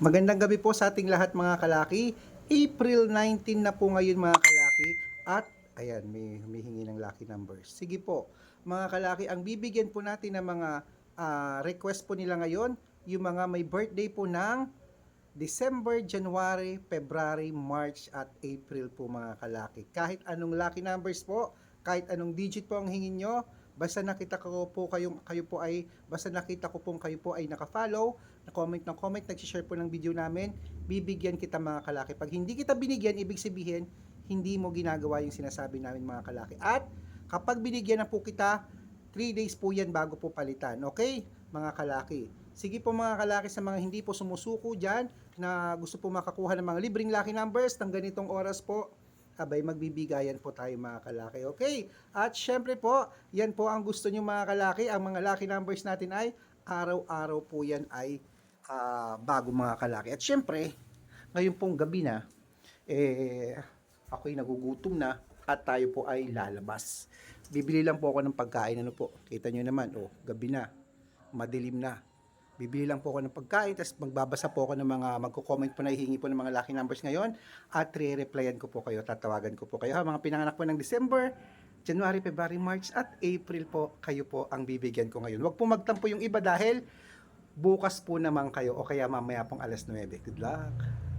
Magandang gabi po sa ating lahat mga kalaki. April 19 na po ngayon mga kalaki. At ayan, may humihingi ng lucky numbers. Sige po, mga kalaki, ang bibigyan po natin ng mga ah, request po nila ngayon, yung mga may birthday po ng December, January, February, March at April po mga kalaki. Kahit anong lucky numbers po, kahit anong digit po ang hingin nyo, basta nakita ko po kayo, kayo po ay, basta nakita ko po kayo po ay naka-follow, na-comment ng comment, nag-share po ng video namin, bibigyan kita mga kalaki. Pag hindi kita binigyan, ibig sabihin, hindi mo ginagawa yung sinasabi namin mga kalaki. At kapag binigyan na po kita, 3 days po yan bago po palitan. Okay? Mga kalaki. Sige po mga kalaki sa mga hindi po sumusuko dyan na gusto po makakuha ng mga libreng lucky numbers ng ganitong oras po, abay magbibigayan po tayo mga kalaki. Okay? At syempre po, yan po ang gusto nyo mga kalaki. Ang mga lucky numbers natin ay araw-araw po yan ay ah, bago mga kalaki. At syempre, ngayon pong gabi na, eh, ako'y nagugutom na at tayo po ay lalabas. Bibili lang po ako ng pagkain. Ano po? Kita nyo naman, oh, gabi na. Madilim na. Bibili lang po ako ng pagkain, tapos magbabasa po ako ng mga, magko-comment po na hihingi po ng mga lucky numbers ngayon, at re-replyan ko po kayo, tatawagan ko po kayo. Ha, mga pinanganak po ng December, January, February, March, at April po, kayo po ang bibigyan ko ngayon. Huwag po magtampo yung iba dahil bukas po naman kayo o kaya mamaya pong alas 9. Good luck!